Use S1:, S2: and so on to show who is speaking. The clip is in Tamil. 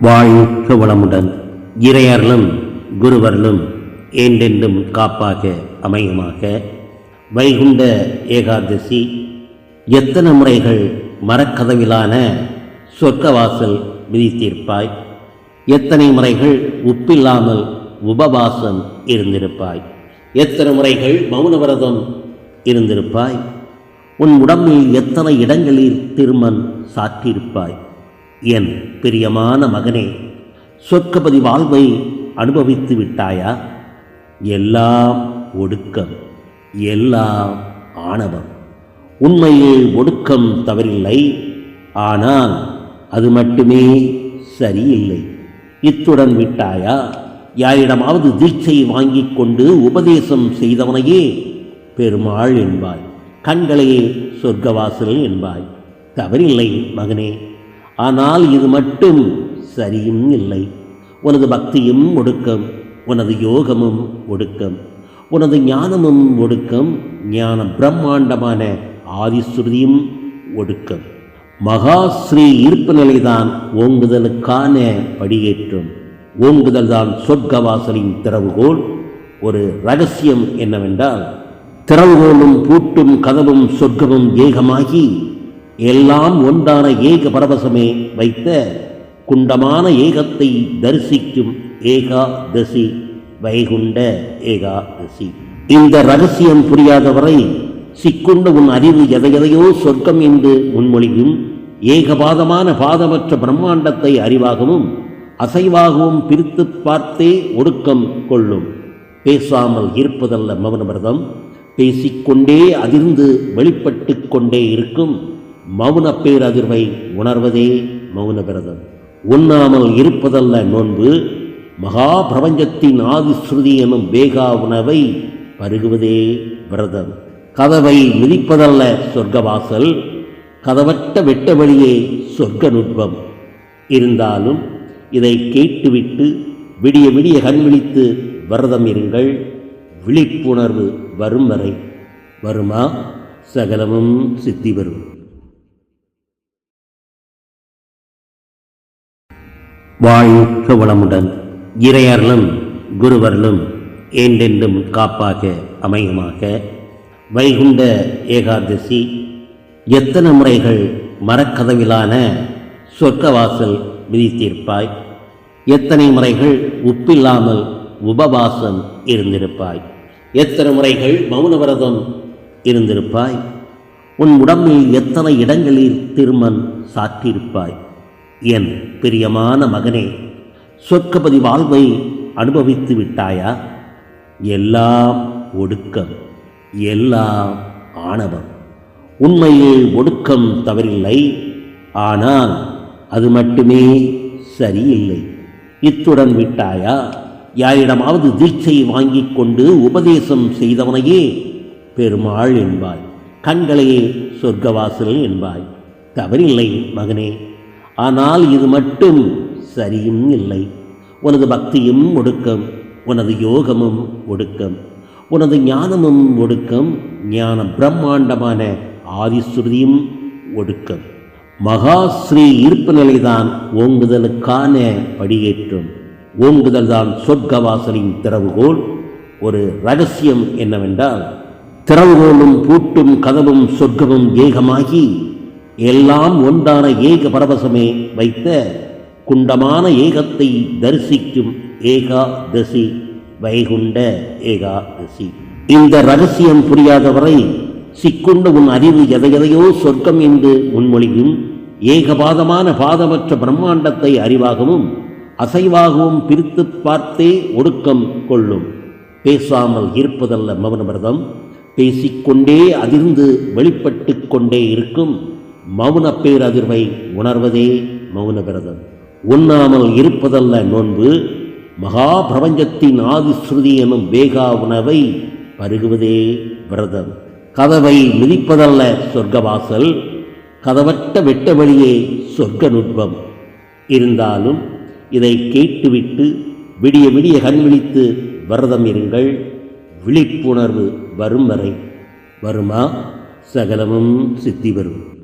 S1: வாழ்க வளமுடன் இறையர்களும் குருவர்களும் என்றென்றும் காப்பாக அமையுமாக. வைகுண்ட ஏகாதசி எத்தனை முறைகள் மரக்கதவிலான சொர்க்கவாசல் விதித்திருப்பாய்? எத்தனை முறைகள் உப்பில்லாமல் உபவாசம் இருந்திருப்பாய்? எத்தனை முறைகள் மௌன விரதம் இருந்திருப்பாய்? உன் உடம்பில் எத்தனை இடங்களில் திருமண் சாற்றியிருப்பாய் என் பிரியமான மகனே சொர்க்கபதி வாழ்வை அனுபவித்து விட்டாயா? எல்லாம் ஒடுக்கம் எல்லாம் ஆணவம். உண்மையில் ஒடுக்கம் தவறில்லை ஆனால் அது மட்டுமே சரியில்லை. இத்துடன் விட்டாயா? யாரிடமாவது தீட்சை வாங்கி கொண்டு உபதேசம் செய்தவனையே பெருமாள் என்பாய் கண்களையே சொர்க்கவாசல் என்பாய். தவறில்லை மகனே ஆனால் இது மட்டும் சரியும் இல்லை. உனது பக்தியும் ஒடுக்கம் உனது யோகமும் ஒடுக்கம் உனது ஞானமும் ஒடுக்கம் ஞான பிரம்மாண்டமான ஆதிஸ்ருதியும் ஒடுக்கம். மகாஸ்ரீ இருப்பு நிலைதான் ஓங்குதலுக்கான படியேற்றம். ஓங்குதல் தான் சொர்க்கவாசலின் திறவுகோல் ஒரு ரகசியம் என்னவென்றால் திறவுகோலும் பூட்டும் கதவும் சொர்க்கமும் ஏகமாகி எல்லாம் ஒன்றான ஏக பரவசமே வைத்த குண்டமான ஏகத்தை தரிசிக்கும் ஏகாதசி வைகுண்ட ஏகாதசி. இந்த ரகசியம் புரியாதவரை சிக்குண்ட உன் அறிவு எதையதையோ சொர்க்கம் என்று முன்மொழியும் ஏகபாதமான பாதமற்ற பிரம்மாண்டத்தை அறிவாகவும் அசைவாகவும் பிரித்து பார்த்தே ஒடுக்கம் கொள்ளும். பேசாமல் இருப்பதல்ல மௌனவிரதம் பேசிக்கொண்டே அதிர்ந்து வெளிப்பட்டு கொண்டே இருக்கும். மௌன பேரதிர்வை உணர்வதே மௌன விரதம். உண்ணாமல் இருப்பதல்ல நோன்பு மகா பிரபஞ்சத்தின் ஆதிஸ்ருதி எனும் வேகா உணவை பருகுவதே விரதம். கதவை மிதிப்பதல்ல சொர்க்கவாசல் கதவற்ற வெட்ட வழியே சொர்க்க நுட்பம் இருந்தாலும் இதை கேட்டுவிட்டு விடிய விடிய கண் விழித்து விரதம் இருங்கள் விழிப்புணர்வு வரும் வரை. வருமா? சகலமும் சித்தி வரும் வாழ்க வளமுடன் இறையர்களும் குருவர்களும் ஏண்டென்றும் காப்பாக அமையுமாக. வைகுண்ட ஏகாதசி. எத்தனை முறைகள் மரக்கதவிலான சொர்க்கவாசல் விதித்திருப்பாய்? எத்தனை முறைகள் உப்பில்லாமல் உபவாசம் இருந்திருப்பாய்? எத்தனை முறைகள் மௌன விரதம் இருந்திருப்பாய்? உன் உடம்பில் எத்தனை இடங்களில் திருமண் சாற்றியிருப்பாய் என் பிரியமான மகனே சொர்க்கபதி வாழ்வை அனுபவித்து விட்டாயா? எல்லாம் ஒடுக்கம் எல்லாம் ஆணவம். உண்மையில் ஒடுக்கம் தவறில்லை ஆனால் அது மட்டுமே சரியில்லை. இத்துடன் விட்டாயா? யாரிடமாவது தீட்சை வாங்கி கொண்டு உபதேசம் செய்தவனையே பெருமாள் என்பாய் கண்களையே சொர்க்கவாசல் என்பாய். தவறில்லை மகனே ஆனால் இது மட்டும் சரியும் இல்லை. உனது பக்தியும் ஒடுக்கம் உனது யோகமும் ஒடுக்கம் உனது ஞானமும் ஒடுக்கம் ஞான பிரம்மாண்டமான ஆதிஸ்ருதியும் ஒடுக்கம். மகாஸ்ரீ இருப்பு நிலைதான் ஓங்குதலுக்கான படியேற்றும். ஓங்குதல் தான் சொர்க்கவாசலின் திறவுகோல் ஒரு ரகசியம் என்னவென்றால் திறவுகோலும் பூட்டும் கதவும் சொர்க்கமும் ஏகமாகி எல்லாம் ஒன்றான ஏக பரவசமே வைத்த குண்டமான ஏகத்தை தரிசிக்கும் ஏகாதசி வைகுண்ட ஏகாதசி. இந்த ரகசியம் புரியாதவரை சிக்குண்ட உன் அறிவு எதையதையோ சொர்க்கம் என்று முன்மொழியும் ஏகபாதமான பாதமற்ற பிரம்மாண்டத்தை அறிவாகவும் அசைவாகவும் பிரித்து பார்த்தே ஒடுக்கம் கொள்ளும். பேசாமல் இருப்பதல்ல மௌனவிரதம் பேசிக்கொண்டே அதிர்ந்து வெளிப்பட்டு கொண்டே இருக்கும். மௌன பேரதிர்வை உணர்வதே மௌன விரதம். உண்ணாமல் இருப்பதல்ல நோன்பு மகா பிரபஞ்சத்தின் ஆதிஸ்ருதி எனும் வேகா உணவை பருகுவதே விரதம். கதவை மிதிப்பதல்ல சொர்க்கவாசல் கதவற்ற வெட்ட வழியே சொர்க்க நுட்பம் இருந்தாலும் இதை கேட்டுவிட்டு விடிய விடிய கண் விழித்து விரதம் இருங்கள் விழிப்புணர்வு வரும் வரை. வருமா? சகலமும் சித்தி வரும்